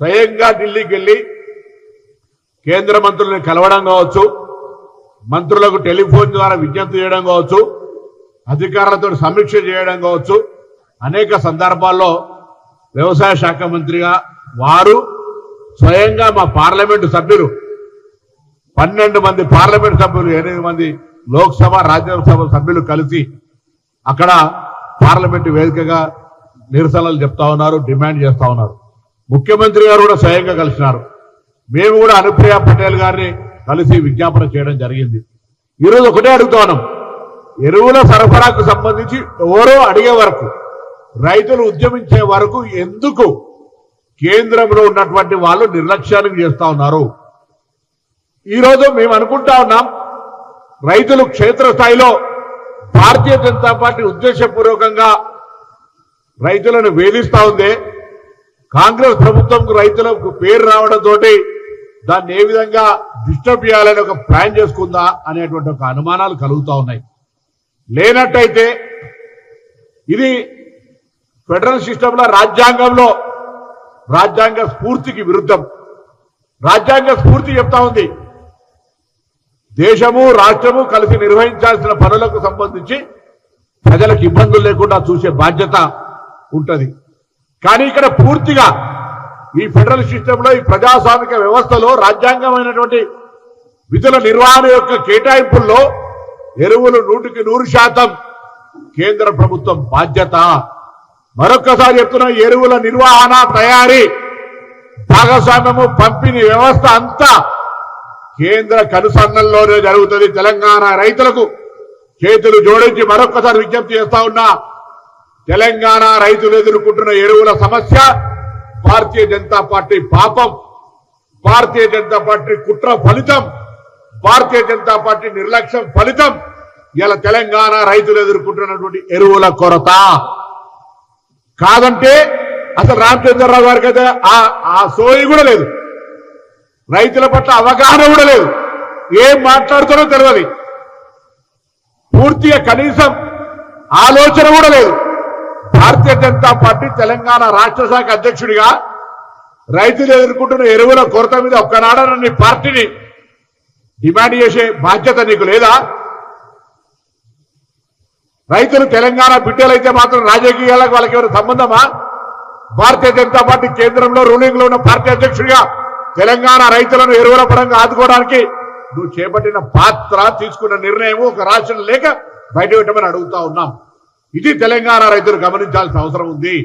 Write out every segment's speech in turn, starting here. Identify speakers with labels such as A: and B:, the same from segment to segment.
A: స్వయంగా ఢిల్లీకి వెళ్ళి కేంద్ర మంత్రులను కలవడం కావచ్చు మంత్రులకు టెలిఫోన్ ద్వారా విజ్ఞప్తి చేయడం కావచ్చు అధికారులతో సమీక్ష చేయడం కావచ్చు. అనేక సందర్భాల్లో వ్యవసాయ శాఖ మంత్రిగా వారు స్వయంగా మా పార్లమెంటు సభ్యులు పన్నెండు మంది పార్లమెంట్ సభ్యులు ఎనిమిది మంది లోక్సభ రాజ్యసభ సభ్యులు కలిసి అక్కడ పార్లమెంటు వేదికగా నిరసనలు చెప్తా ఉన్నారు డిమాండ్ చేస్తా ఉన్నారు. ముఖ్యమంత్రి గారు కూడా స్వయంగా కలిసినారు. మేము కూడా అనుప్రియ పటేల్ గారిని కలిసి విజ్ఞాపన చేయడం జరిగింది. ఈరోజు ఒకటే అడుగుతున్నాం. ఎరువుల సరఫరాకు సంబంధించి ఎవరో అడిగే వరకు రైతులు ఉద్యమించే వరకు ఎందుకు కేంద్రంలో ఉన్నటువంటి వాళ్ళు నిర్లక్ష్యానికి చేస్తా ఉన్నారు? ఈరోజు మేము అనుకుంటా ఉన్నాం రైతులు క్షేత్రస్థాయిలో భారతీయ జనతా పార్టీ ఉద్దేశపూర్వకంగా రైతులను వేధిస్తా ఉంది. కాంగ్రెస్ ప్రభుత్వంకు రైతులకు పేరు రావడంతో దాన్ని ఏ విధంగా డిస్టర్బ్ చేయాలని ఒక ప్లాన్ చేసుకుందా అనేటువంటి ఒక అనుమానాలు కలుగుతూ ఉన్నాయి. లేనట్టయితే ఇది ఫెడరల్ సిస్టంలో రాజ్యాంగంలో రాజ్యాంగ స్ఫూర్తికి విరుద్ధం. రాజ్యాంగ స్ఫూర్తి చెప్తా ఉంది. దేశము రాష్ట్రము కలిసి నిర్వహించాల్సిన పనులకు సంబంధించి ప్రజలకు ఇబ్బందులు లేకుండా చూసే బాధ్యత ఉంటుంది. కానీ ఇక్కడ పూర్తిగా ఈ ఫెడరల్ సిస్టంలో ఈ ప్రజాస్వామిక వ్యవస్థలో రాజ్యాంగమైనటువంటి విధుల నిర్వహణ యొక్క కేటాయింపుల్లో ఎరువులు నూటికి నూరు శాతం కేంద్ర ప్రభుత్వం బాధ్యత. మరొక్కసారి చెప్తున్నా ఎరువుల నిర్వహణ తయారీ భాగస్వామ్యము పంపిణీ వ్యవస్థ అంతా కేంద్ర కనుసన్నల్లోనే జరుగుతుంది. తెలంగాణ రైతులకు చేతులు జోడించి మరొక్కసారి విజ్ఞప్తి చేస్తా ఉన్నా తెలంగాణ రైతులు ఎదుర్కొంటున్న ఎరువుల సమస్య భారతీయ జనతా పార్టీ పాపం భారతీయ జనతా పార్టీ కుట్ర ఫలితం భారతీయ జనతా పార్టీ నిర్లక్ష్యం ఫలితం. ఇలా తెలంగాణ రైతులు ఎదుర్కొంటున్నటువంటి ఎరువుల కొరత. కాదంటే అసలు రామచంద్రరావు గారికి అయితే ఆ- ఆ సోయి కూడా లేదు. రైతుల పట్ల అవగాహన కూడా లేదు. ఏం మాట్లాడుతారో తెలియదు పూర్తిగా కనీసం ఆలోచన కూడా లేదు. భారతీయ జనతా పార్టీ తెలంగాణ రాష్ట్ర శాఖ అధ్యక్షుడిగా రైతులు ఎదుర్కొంటున్న ఎరువుల కొరత మీద ఒక్కనాడన నీ పార్టీని డిమాండ్ చేసే బాధ్యత నీకు లేదా? రైతులు తెలంగాణ బిడ్డలైతే మాత్రం రాజకీయాలకు వాళ్ళకి ఎవరు సంబంధమా? భారతీయ జనతా పార్టీ కేంద్రంలో రూలింగ్లో ఉన్న పార్టీ అధ్యక్షుడిగా తెలంగాణ రైతులను ఎరువుల పరంగా ఆదుకోవడానికి నువ్వు చేపట్టిన పాత్ర తీసుకున్న నిర్ణయం ఒక రాష్ట్రం లేక బయట పెట్టమని అడుగుతా ఉన్నాం. ఇది తెలంగాణ రైతులు గమనించాల్సిన అవసరం ఉంది.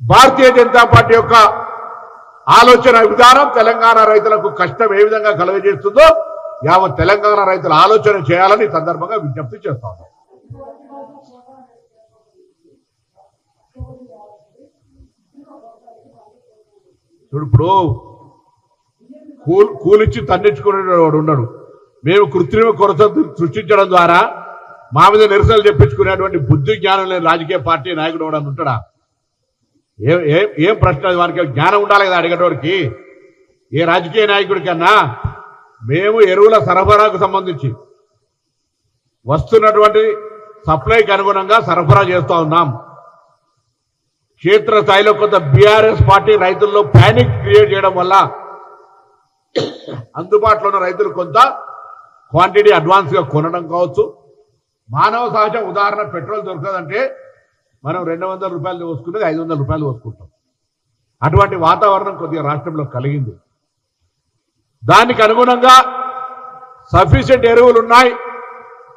A: భారతీయ జనతా పార్టీ యొక్క ఆలోచన విధానం తెలంగాణ రైతులకు కష్టం ఏ విధంగా కలుగజేస్తుందో యావత్ తెలంగాణ రైతులు ఆలోచన చేయాలని ఈ సందర్భంగా విజ్ఞప్తి చేస్తా ఇప్పుడు కూల్ కూలిచ్చి తన్నించుకునేవాడు ఉన్నాడు మేము కృత్రిమ కొరత సృష్టించడం ద్వారా మా మీద నిరసనలు చెప్పించుకునేటువంటి బుద్ధి జ్ఞానం లేని రాజకీయ పార్టీ నాయకుడు కూడా ఉంటాడా? ఏం ఏం ఏం ప్రశ్న వారికి జ్ఞానం ఉండాలి కదా అడిగేటోడికి? ఏ రాజకీయ నాయకుడి కన్నా మేము ఎరువుల సరఫరాకు సంబంధించి వస్తున్నటువంటి సప్లైకి అనుగుణంగా సరఫరా చేస్తూ ఉన్నాం. క్షేత్ర స్థాయిలో కొంత బీఆర్ఎస్ పార్టీ రైతుల్లో ప్యానిక్ క్రియేట్ చేయడం వల్ల అందుబాటులో ఉన్న రైతులు కొంత క్వాంటిటీ అడ్వాన్స్గా కొనడం కావచ్చు. మానవ సహజ ఉదాహరణ పెట్రోల్ దొరకదంటే మనం రెండు వందల రూపాయలు పోసుకునేది ఐదు వందల రూపాయలు పోసుకుంటాం. అటువంటి వాతావరణం కొద్దిగా రాష్ట్రంలో కలిగింది. దానికి అనుగుణంగా సఫిషియెంట్ ఎరువులు ఉన్నాయి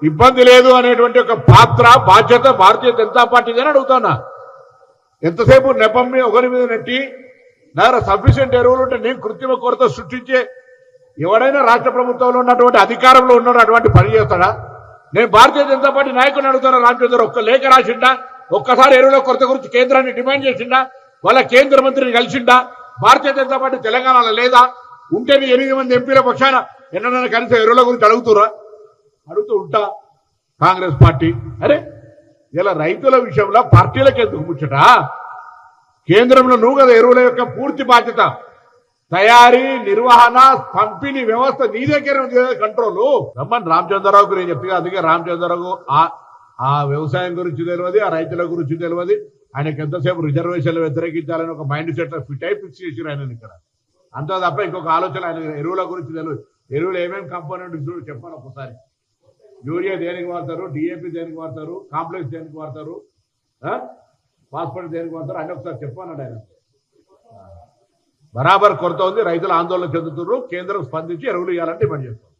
A: ఇబ్బంది లేదు అనేటువంటి ఒక పాత్ర బాధ్యత భారతీయ జనతా పార్టీదని అడుగుతానా ఎంతసేపు నెపం మీద ఒకరి మీద నెట్టి నా దగ్గర సఫిషియెంట్ ఎరువులు ఉంటే నేను కృత్రిమ కొరత సృష్టించే ఎవడైనా రాష్ట్ర ప్రభుత్వంలో ఉన్నటువంటి అధికారంలో ఉన్నాడు అటువంటి పని చేస్తాడా? నేను భారతీయ జనతా పార్టీ నాయకుడిని అడుగుతున్నా రామచంద్ర ఒక్క లేఖ రాసిండా? ఒక్కసారి ఎరువుల కొరత గురించి కేంద్రాన్ని డిమాండ్ చేసిండా? వాళ్ళ కేంద్ర మంత్రిని కలిసిండా? భారతీయ జనతా పార్టీ తెలంగాణలో లేదా? ఉంటే మీ ఎనిమిది మంది ఎంపీల పక్షాన ఎన్నడైనా కనీసం ఎరువుల గురించి అడుగుతురా? అడుగుతూ ఉంటా కాంగ్రెస్ పార్టీ. అరే ఇలా రైతుల విషయంలో పార్టీలకు ఎందుకు ముచ్చట? కేంద్రంలో నువ్వు కదా ఎరువుల యొక్క పూర్తి బాధ్యత. తయారీ నిర్వహణ పంపిణీ వ్యవస్థ నీ దగ్గర ఉంది కదా కంట్రోల్ రమ్మని రామచంద్రరావుకు నేను చెప్తే అందుకే రామచంద్రరావు ఆ ఆ వ్యవసాయం గురించి తెలియదు ఆ రైతుల గురించి తెలియదు. ఆయనకి ఎంతసేపు రిజర్వేషన్లు వ్యతిరేకించాలని ఒక మైండ్ సెట్ ఫిట్ అయి ఫిక్స్ చేసారు ఆయన ఇక్కడ. అంత తప్ప ఇంకొక ఆలోచన ఆయన ఎరువుల గురించి తెలియదు. ఎరువులు ఏమేమి కంపోనెంట్ చూడు చెప్పాను ఒకసారి. యూరియా దేనికి వాడతారు డిఏపి దేనికి వాడతారు కాంప్లెక్స్ దేనికి వాడతారు పాస్పోర్ట్ దేనికి వాడతారు అని ఒకసారి చెప్పానండి ఆయన. బరాబర్ కొరత ఉంది రైతులు ఆందోళన చెందుతున్నారు కేంద్రం స్పందించి ఎరువులు ఇవ్వాలని డిమాండ్ చేస్తారు